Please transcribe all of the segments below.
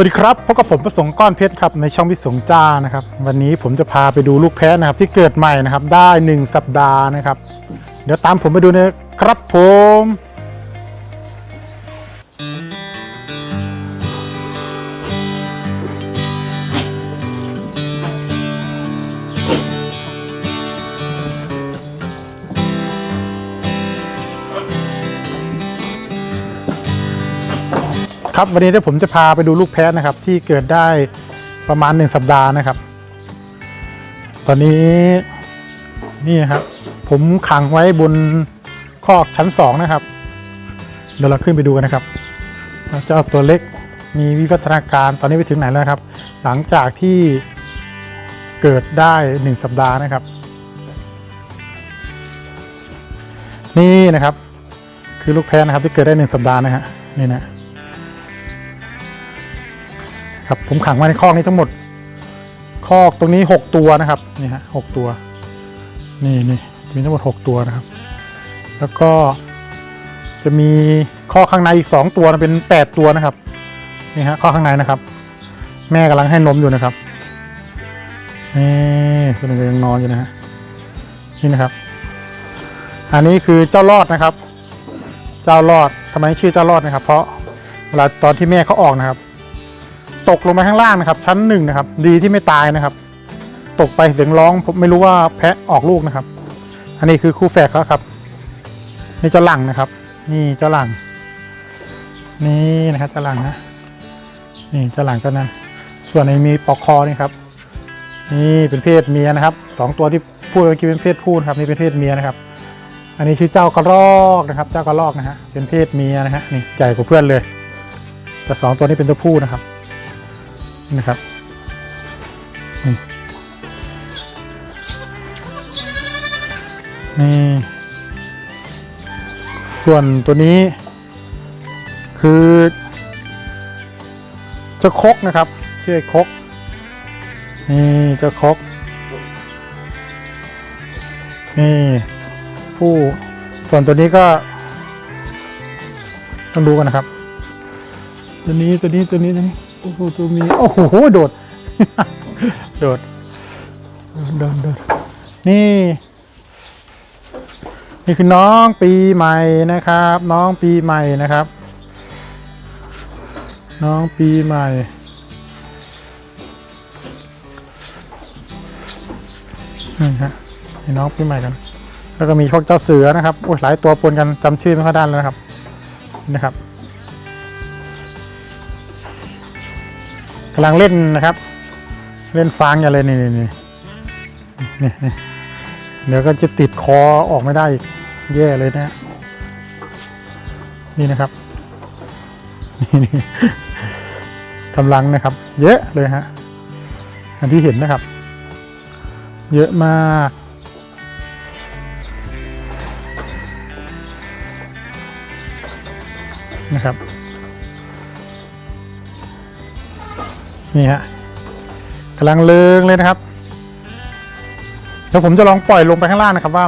วัสดีครับพบกับผมประสงค์ก้อนเพชรครับในช่องพิสงจ้านะครับ วันนี้ผมจะพาไปดูลูกแพะนะครับ ที่เกิดใหม่นะครับได้ 1 สัปดาห์นะครับ เดี๋ยวตามผมไปดูนะครับผม ครับวันนี้เดี๋ยวผมจะพาไปดูลูกแพะนะครับ ที่เกิดได้ประมาณ 1 สัปดาห์นะครับ ตอนนี้นี่ครับ ผมขังไว้บนคอกชั้นสองนะครับ เดี๋ยวเราขึ้นไปดูกันนะครับว่าเจ้าตัวเล็กมีวิวัฒนาการตอนนี้ไปถึงไหนแล้วครับ หลังจากที่เกิดได้ 1 สัปดาห์นะครับ นี่นะครับ คือลูกแพะนะครับที่เกิดได้ 1 สัปดาห์นะฮะนี่นะ ครับผมขังไว้ในคอกนี้ทั้งหมด คอกตรงนี้ 6 ตัวนะครับนี่ฮะหกตัว นี่นี่มีทั้งหมด 6 ตัวนะครับ แล้วก็จะมีข้อข้างในอีก 2 ตัวนะเป็น 8 ตัวนะครับนี่ฮะข้อข้างในนะครับ แม่กำลังให้นมอยู่นะครับนี่ตัวหนึงยังนอนอยู่นะฮะนี่นะครับ อันนี้คือเจ้ารอดนะครับ เจ้ารอดทำไมชื่อเจ้ารอดนะครับ เพราะเวลาตอนที่แม่เขาออกนะครับ ตกลงไปข้างล่างนะครับ ชั้นหนึ่งนะครับ ดีที่ไม่ตายนะครับ ตกไปเสียงร้องผมไม่รู้ว่าแพะออกลูกนะครับ อันนี้คือคู่แฝดเขาครับ นี่เจ้าหลังนะครับ นี่เจ้าหลัง นี่นะครับเจ้าหลังนะนี่เจ้าหลังตัวนั้นส่วนในมีปอกคอนี่ครับ นี่เป็นเพศเมียนะครับสองตัวที่พูดเมื่อกี้เป็นเพศผู้นะครับ นี่เป็นเพศเมียนะครับ อันนี้ชื่อเจ้ากระรอกนะครับ เจ้ากระรอกนะฮะเป็นเพศเมียนะฮะนี่ใหญ่กว่าเพื่อนเลยแต่สองตัวนี้เป็นตัวผู้นะครับ นะครับนี่ส่วนตัวนี้คือเจ้าคกนะครับชื่อไอ้คกนี่เจ้าคกนี่ผู้ส่วนตัวนี้ก็ต้องดูกันนะครับ ตัวนี้ตัวนี้ตัวนี้ตัวนี้ โอ้โหตัวมีโอ้โหโดด โดดโดดโดดนี่ นี่คือน้องปีใหม่นะครับ น้องปีใหม่นะครับ น้องปีใหม่นี่ฮะนี่น้องปีใหม่กัน แล้วก็มีพวกเจ้าเสือนะครับโอ้ยหลายตัวปนกันจำชื่อไม่ค่อยได้แล้วนะครับนี่นะครับำลังเล่นนะครับ เล่นฟางอย่าเลยนี่นี่นี่นี่เดี๋ยวก็จะติดคอออกไม่ได้อีกแย่เลยนะ นี่นะครับนี่นี่กำลังนะครับ เยอะเลยฮะอันที่เห็นนะครับ เยอะมากนะครับ นี่ฮะกำลังเลิงเลยนะครับเดี๋ยวผมจะลองปล่อยลงไปข้างล่างนะครับ ว่า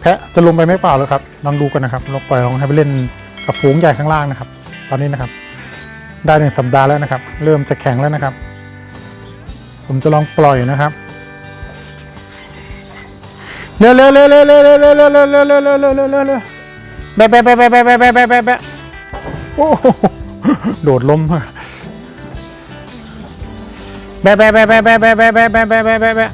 แพะจะลงไปไม่เปล่าหรือครับลองดูกันนะครับลองปล่อยลองให้ไปเล่นกับฝูงใหญ่ข้างล่างนะครับ ตอนนี้นะครับ ได้หนึ่งสัปดาห์แล้วนะครับ เริ่มจะแข็งแล้วนะครับ ผมจะลองปล่อยนะครับเร็วเร็วเร็วเร็วเร็วเร็วเร็วเร็วเร็วเร็วเร็วเร็วเร็วเร็วเร็วเร็วแบะแบะแบะแบะแบะแบะแบะแบะแบะแบะโอ้โหโดดล้มอะแบะแบะแบะแบะแบะแบะแบะแบะแบะแบะแบะแบะแบะ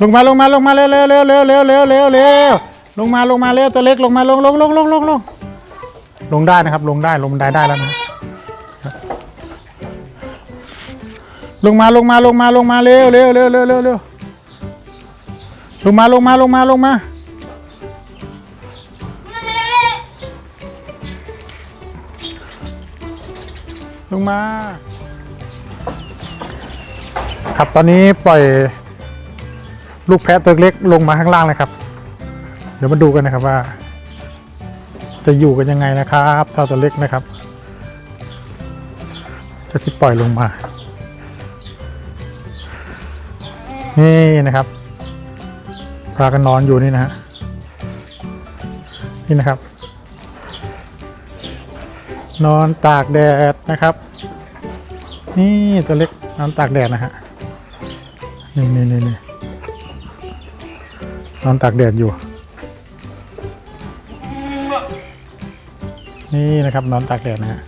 ลงมาลงมาลงมาเร็วเร็วเร็วเร็วเร็วเร็วเร็วเร็วลงมาลงมาเร็วตัวเล็กลงมาลงลงลงลงลงลงลงได้นะครับ ลงได้ลงได้ได้แล้วนะลงมาลงมาลงมาลงมาเร็วเร็วเร็วเร็วเร็วเร็วลงมาลงมาลงมาลงมาลงมา ครับตอนนี้ปล่อยลูกแพะตัวเล็กลงมาข้างล่างเลยครับ เดี๋ยวมาดูกันนะครับว่า จะอยู่กันยังไงนะครับเจ้าตัวเล็กนะครับจะที่ปล่อยลงมา นี่นะครับพากันนอนอยู่นี่นะฮะนี่นะครับ นอนตากแดดนะครับ นี่ตัวเล็กนอนตากแดดนะฮะ นี่นี่นี่นี่นอนตากแดดอยู่ นี่นะครับนอนตากแดดนะฮะ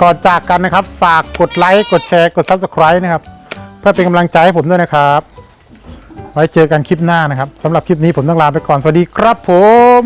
ก่อนจากกันนะครับ ฝากกดไลค์ กดแชร์ กด Subscribe นะครับ เพื่อเป็นกำลังใจให้ผมด้วยนะครับ ไว้เจอกันคลิปหน้านะครับสำหรับคลิปนี้ผมต้องลาไปก่อน สวัสดีครับผม